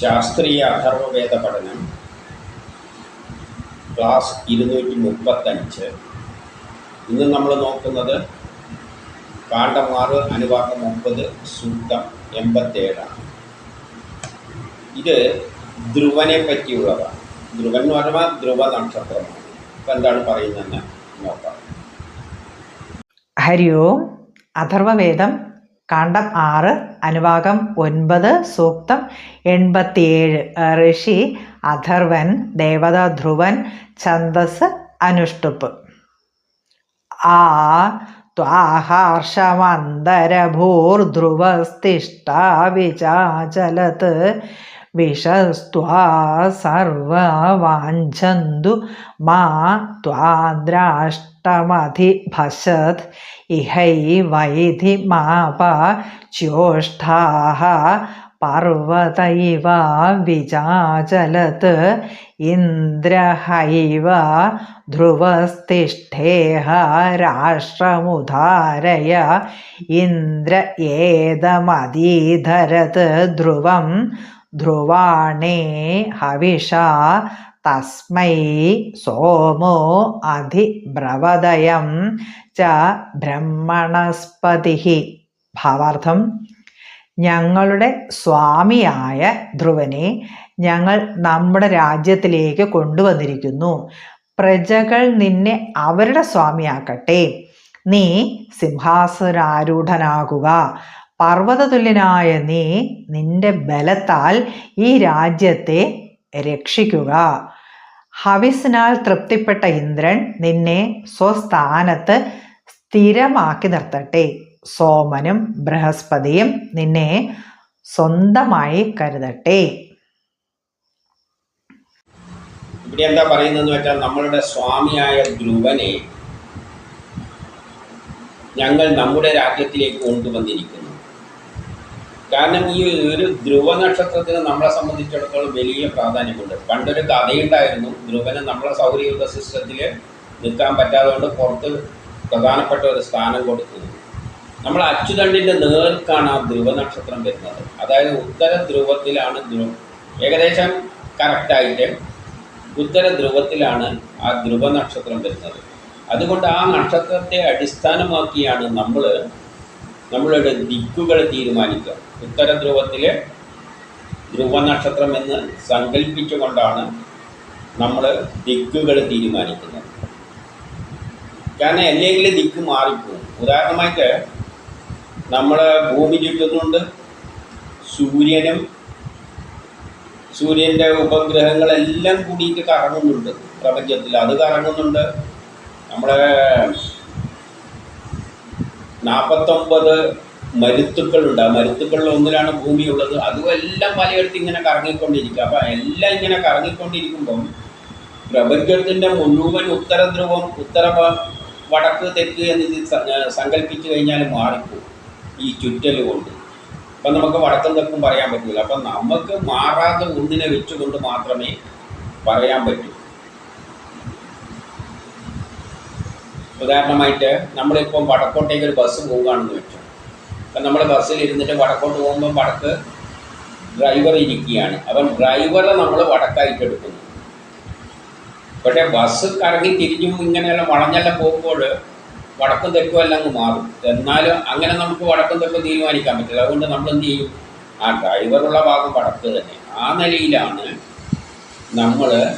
ശാസ്ത്രീയ അഥർവവേദ പഠനം ക്ലാസ് ഇരുന്നൂറ്റി മുപ്പത്തഞ്ച് ഇന്ന് നമ്മൾ നോക്കുന്നത് കാണ്ടമാറ് ആറ് അനുവാദം ഒമ്പത് സൂക്തം എൺപത്തേഴാണ്. ഇത് ധ്രുവനെ പറ്റിയുള്ളതാണ്. ധ്രുവൻ എന്ന് പറഞ്ഞാൽ ധ്രുവ നക്ഷത്രമാണ്. ഇപ്പം എന്താണ് പറയുന്നതെന്ന് നോക്കാം. ഹരി ഓം. അഥർവവേദം കാണ്ഡം ആറ് അനുവാകം ഒൻപത് സൂക്തം എൺപത്തിയേഴ്. ഋഷി അഥർവൻ ദേവത ധ്രുവൻ ഛന്ദസ് അനുഷ്ടുപ്പ്. ആ ത്വാഹാർഷമന്തരഭൂർധ്രുവസ്തിഷ്ഠാ വിചാചലത് വിഷസ്ത്വാ സർവ വാഞ്ചന്തു മാ ത്വാദ്രാഷ്ടമധി ഭസത് ഇഹൈ വൈധി മാപ ച്യോഷ്ഠാ പർവതൈവ വിചാചലത് ഇന്ദ്രഹൈവ ധ്രുവസ്തിഷ്ഠേഹ രാഷ്ട്രമുധാരയ ഇന്ദ്ര ഏതമധീധരത് ധ്രുവം ധ്രുവാണേ ഹവിഷ തസ്മൈ സോമോ അധിബ്രവദയം ച ബ്രഹ്മണസ്പതി. ഭാവാർത്ഥം. ഞങ്ങളുടെ സ്വാമിയായ ധ്രുവനെ ഞങ്ങൾ നമ്മുടെ രാജ്യത്തിലേക്ക് കൊണ്ടുവന്നിരിക്കുന്നു. പ്രജകൾ നിന്നെ അവരുടെ സ്വാമിയാക്കട്ടെ. നീ സിംഹാസനാരൂഢനാകുക. പർവതതുല്യനായ നീ നിന്റെ ബലത്താൽ ഈ രാജ്യത്തെ രക്ഷിക്കുക. ഹവിസിനാൽ തൃപ്തിപ്പെട്ട ഇന്ദ്രൻ നിന്നെ സ്വസ്ഥാനത്ത് സ്ഥിരമാക്കി നിർത്തട്ടെ. സോമനും ബൃഹസ്പതിയും നിന്നെ സ്വന്തമായി കരുതട്ടെ. ഇവിടെ എന്താ പറയുന്നതെന്ന് വെച്ചാൽ നമ്മളുടെ സ്വാമിയായ ധ്രുവനെ ഞങ്ങൾ നമ്മുടെ രാജ്യത്തിലേക്ക് കൊണ്ടുവന്നിരിക്കുന്നു. കാരണം ഈ ഒരു ധ്രുവ നക്ഷത്രത്തിന് നമ്മളെ സംബന്ധിച്ചിടത്തോളം വലിയ പ്രാധാന്യമുണ്ട്. പണ്ടൊരു കഥയുണ്ടായിരുന്നു ധ്രുവന് നമ്മളെ സൗരയൂഥ സിസ്റ്റത്തിൽ നിൽക്കാൻ പറ്റാതെ പുറത്ത് പ്രധാനപ്പെട്ട ഒരു സ്ഥാനം കൊടുക്കുന്നു. നമ്മൾ അച്ചുതണ്ടിന്റെ നേർക്കാണ് ആ ധ്രുവ നക്ഷത്രം വരുന്നത്. അതായത് ഉത്തര ധ്രുവത്തിലാണ് ധ്രുവം. ഏകദേശം കറക്റ്റായിട്ട് ഉത്തര ധ്രുവത്തിലാണ് ആ ധ്രുവ നക്ഷത്രം വരുന്നത്. അതുകൊണ്ട് ആ നക്ഷത്രത്തെ അടിസ്ഥാനമാക്കിയാണ് നമ്മൾ നമ്മളുടെ ദിക്കുകൾ തീരുമാനിക്കുക. ഉത്തര ധ്രുവത്തിലെ ധ്രുവ നക്ഷത്രം എന്ന് സങ്കല്പിച്ചുകൊണ്ടാണ് നമ്മൾ ദിക്കുകൾ തീരുമാനിക്കുന്നത്. കാരണം അല്ലെങ്കിൽ ദിക്ക് മാറിപ്പോകും. ഉദാഹരണമായിട്ട് നമ്മൾ ഭൂമി ചുറ്റുന്നുണ്ട്. സൂര്യനും സൂര്യന്റെ ഉപഗ്രഹങ്ങളെല്ലാം കൂടിയിട്ട് കറങ്ങുന്നുണ്ട്. പ്രപഞ്ചത്തിൽ അത് കറങ്ങുന്നുണ്ട്. നമ്മുടെ നാൽപ്പത്തൊമ്പത് മരുത്തുക്കളുണ്ട്. ആ മരുത്തുക്കളിൽ ഒന്നിലാണ് ഭൂമിയുള്ളത്. അതും എല്ലാം പലയിടത്തും ഇങ്ങനെ കറങ്ങിക്കൊണ്ടിരിക്കുക അപ്പം എല്ലാം ഇങ്ങനെ കറങ്ങിക്കൊണ്ടിരിക്കുമ്പം പ്രപഞ്ചത്തിന്റെ മുഴുവൻ ഉത്തര ധ്രുവം ഉത്തര വടക്ക് തെക്ക് എന്ന് സങ്കല്പിച്ചു കഴിഞ്ഞാൽ മാറിപ്പോകും ഈ ചുറ്റൽ കൊണ്ട്. അപ്പം നമുക്ക് വടക്കും തെക്കും പറയാൻ പറ്റില്ല അപ്പം നമുക്ക് മാറാതെ ഒന്നിനെ വെച്ചുകൊണ്ട് മാത്രമേ പറയാൻ പറ്റൂ. ഉദാഹരണമായിട്ട് നമ്മളിപ്പം വടക്കോട്ടേക്ക് ഒരു ബസ് പോവുകയാണെന്ന് വെച്ചു. അപ്പം നമ്മൾ ബസ്സിൽ ഇരുന്നിട്ട് വടക്കോട്ട് പോകുമ്പോൾ വടക്ക് ഡ്രൈവർ ഇരിക്കുകയാണ്. അവൻ ഡ്രൈവറെ നമ്മൾ വടക്കായിട്ട് എടുക്കുന്നു. പക്ഷേ ബസ് കറങ്ങി തിരിഞ്ഞും ഇങ്ങനെയെല്ലാം വളഞ്ഞെല്ലാം പോകുമ്പോൾ വടക്കും തെക്കും എല്ലാം അങ്ങ് മാറും. എന്നാലും അങ്ങനെ നമുക്ക് വടക്കും തെക്കും തീരുമാനിക്കാൻ പറ്റില്ല. അതുകൊണ്ട് നമ്മൾ എന്ത് ചെയ്യും? ആ ഡ്രൈവറുള്ള ഭാഗം വടക്ക് തന്നെ. ആ നിലയിലാണ് നമ്മൾ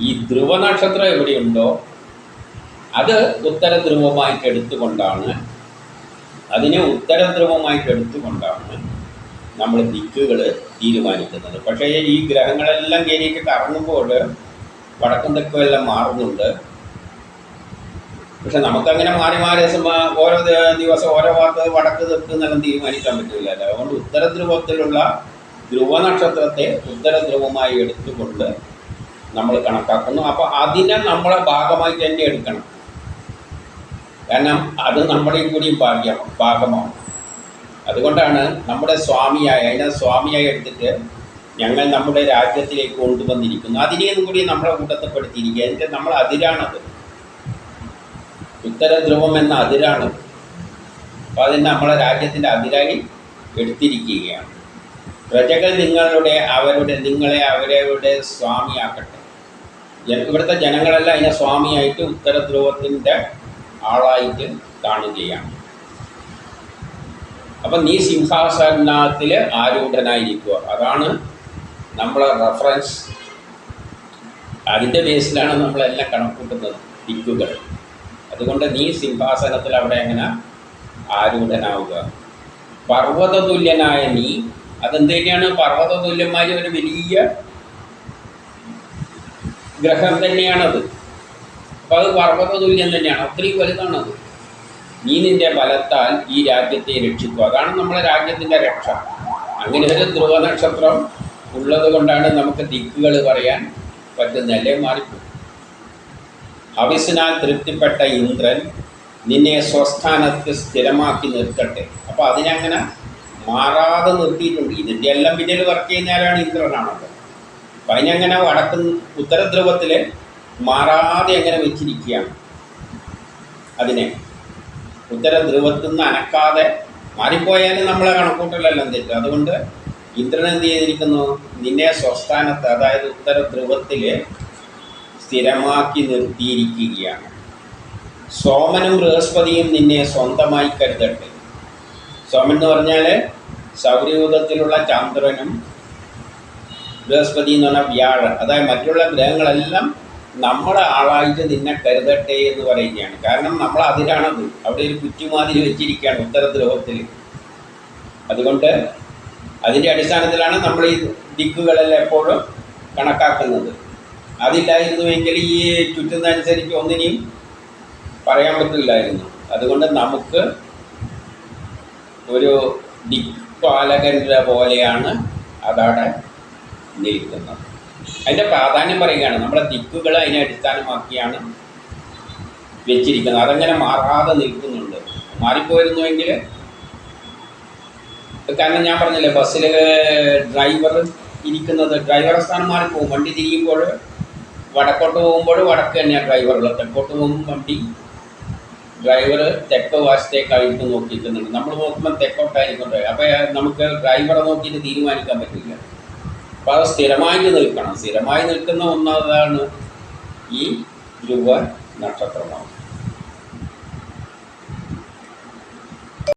ഈ ധ്രുവ നക്ഷത്രം എവിടെയുണ്ടോ അത് ഉത്തരധ്രുവമായിട്ട് എടുത്തുകൊണ്ടാണ് അതിനെ ഉത്തരധ്രുവമായിട്ട് എടുത്തുകൊണ്ടാണ് നമ്മൾ ദിക്കുകൾ തീരുമാനിക്കുന്നത്. പക്ഷേ ഈ ഗ്രഹങ്ങളെല്ലാം കയറിയിട്ട് കറങ്ങുമ്പോൾ വടക്കും തെക്കും എല്ലാം മാറുന്നുണ്ട്. പക്ഷെ നമുക്കങ്ങനെ മാറി മാറി ഓരോ ദിവസം ഓരോ ഭാഗത്ത് വടക്ക് തെക്ക് എന്നെല്ലാം തീരുമാനിക്കാൻ പറ്റില്ല. അതുകൊണ്ട് ഉത്തരധ്രുവത്തിലുള്ള ധ്രുവ നക്ഷത്രത്തെ ഉത്തരധ്രുവമായി എടുത്തുകൊണ്ട് നമ്മൾ കണക്കാക്കുന്നു. അപ്പോൾ അതിനെ നമ്മളെ ഭാഗമായി തന്നെ എടുക്കണം. കാരണം അത് നമ്മുടെ കൂടിയും ഭാഗ്യം ഭാഗമാണ്. അതുകൊണ്ടാണ് നമ്മുടെ സ്വാമിയായ അതിനെ സ്വാമിയായി എടുത്തിട്ട് ഞങ്ങൾ നമ്മുടെ രാജ്യത്തിലേക്ക് കൊണ്ടുവന്നിരിക്കുന്നു. അതിനെയും കൂടി നമ്മളെ കൂട്ടത്തെപ്പെടുത്തിയിരിക്കുക എന്നിട്ട് നമ്മൾ അതിരാണത്. ഉത്തരധ്രുവം എന്ന അതിരാണ്. അപ്പോൾ അതിന് നമ്മളെ രാജ്യത്തിന്റെ അതിരായി എടുത്തിരിക്കുകയാണ്. പ്രജകൾ നിങ്ങളുടെ അവരുടെ നിങ്ങളെ അവരവരുടെ സ്വാമിയാക്കട്ടെ. ഇവിടുത്തെ ജനങ്ങളെല്ലാം അതിനെ സ്വാമിയായിട്ട് ഉത്തര ധ്രുവത്തിന്റെ ആളായിട്ട് കാണുകയാണ്. അപ്പം നീ സിംഹാസനത്തിൽ ആരൂഢനായിരിക്കുക. അതാണ് നമ്മളെ റെഫറൻസ് അതിന്റെ ബേസിലാണ് നമ്മളെല്ലാം കണക്കൂട്ടുന്നത് ദിക്കുകൾ അതുകൊണ്ട് നീ സിംഹാസനത്തിൽ അവിടെ എങ്ങനെ ആരൂഢനാവുക. പർവത തുല്യനായ നീ അതെന്ത് തന്നെയാണ് ഒരു വലിയ ഗ്രഹം തന്നെയാണത്. അപ്പോൾ അത് പർവത തുല്യം തന്നെയാണ്. അത്രയും വലുതാണ് അത് നീ നിന്റെ ബലത്താൽ ഈ രാജ്യത്തെ രക്ഷിക്കുക. അതാണ് നമ്മുടെ രാജ്യത്തിന്റെ രക്ഷ. അങ്ങനെ ഒരു ധ്രുവ നക്ഷത്രം ഉള്ളത് കൊണ്ടാണ് നമുക്ക് ദിക്കുകൾ പറയാൻ പറ്റുന്നല്ലേ മാറിപ്പോ ഹവിസിനാൽ തൃപ്തിപ്പെട്ട ഇന്ദ്രൻ നിന്നെ സ്വസ്ഥാനത്ത് സ്ഥിരമാക്കി നിർത്തട്ടെ. അപ്പോൾ അതിനങ്ങനെ മാറാതെ നിർത്തിയിട്ടുണ്ട്. ഇതിന്റെ എല്ലാം പിന്നിൽ വർക്ക് ചെയ്യുന്നാലാണ് ഇന്ദ്രനാണല്ലോ. അപ്പം അതിനങ്ങനെ വടക്കുന്ന ഉത്തരധ്രുവത്തിൽ മാറാതെ അങ്ങനെ വെച്ചിരിക്കുകയാണ്. അതിനെ ഉത്തര ധ്രുവത്തിൽ നിന്ന് അനക്കാതെ മാറിപ്പോയാലും നമ്മളെ കണക്കൂട്ടലെല്ലാം തെറ്റും അതുകൊണ്ട് ഇന്ദ്രൻ എന്ത് ചെയ്തിരിക്കുന്നു? നിന്നെ സ്വസ്ഥാനത്ത് അതായത് ഉത്തര ധ്രുവത്തിൽ സ്ഥിരമാക്കി നിർത്തിയിരിക്കുകയാണ്. സോമനും ബൃഹസ്പതിയും നിന്നെ സ്വന്തമായി കരുതട്ടെ. സോമൻ എന്ന് പറഞ്ഞാൽ സൗരയൂഥത്തിലുള്ള ചന്ദ്രനും ബൃഹസ്പതി എന്ന് പറഞ്ഞാൽ വ്യാഴം അതായത് മറ്റുള്ള ഗ്രഹങ്ങളെല്ലാം നമ്മുടെ ആളായിട്ട് നിന്നെ കരുതട്ടെ എന്ന് പറയുകയാണ്. കാരണം നമ്മൾ അതിലാണത്. അവിടെ ഒരു കുറ്റിമാതിരി വെച്ചിരിക്കുകയാണ് ഉത്തരദ്രോഹത്തിൽ. അതുകൊണ്ട് അതിന്റെ അടിസ്ഥാനത്തിലാണ് നമ്മൾ ഈ ദിക്കുകളെല്ലാം എപ്പോഴും കണക്കാക്കുന്നത്. അതില്ലായിരുന്നുവെങ്കിൽ ഈ ചുറ്റുന്നതനുസരിച്ച് ഒന്നിനെയും പറയാൻ പറ്റില്ലായിരുന്നു. അതുകൊണ്ട് നമുക്ക് ഒരു ദിക്പാലകന്റെ പോലെയാണ് അതവിടെ നിൽക്കുന്നത്. അതിന്റെ പ്രാധാന്യം പറയുകയാണ്. നമ്മുടെ ദിക്കുകൾ അതിനെ അടിസ്ഥാനമാക്കിയാണ് വെച്ചിരിക്കുന്നത്. അതങ്ങനെ മാറാതെ നിൽക്കുന്നുണ്ട്. മാറിപ്പോയിരുന്നുവെങ്കിൽ കാരണം ഞാൻ പറഞ്ഞില്ലേ ബസ്സിൽ ഡ്രൈവർ ഇരിക്കുന്നത് ഡ്രൈവറെ സ്ഥാനം മാറിപ്പോകും വണ്ടി തിരിയുമ്പോൾ വടക്കോട്ട് പോകുമ്പോൾ വടക്ക് തന്നെയാണ് ഡ്രൈവറുള്ളത് തെക്കോട്ട് പോകുമ്പോൾ വണ്ടി ഡ്രൈവർ തെക്ക് വശത്തേക്കായിരിക്കും നോക്കിയിരിക്കുന്നുണ്ട് നമ്മൾ നോക്കുമ്പോൾ തെക്കോട്ടായിരിക്കും. ഡ്രൈവർ അപ്പോൾ നമുക്ക് ഡ്രൈവറെ നോക്കിയിട്ട് തീരുമാനിക്കാൻ പറ്റില്ല. അപ്പോൾ അത് സ്ഥിരമായിട്ട് നിൽക്കണം. സ്ഥിരമായി നിൽക്കുന്ന ഒന്നാമതാണ് ഈ ധ്രുവ നക്ഷത്രമാണ്.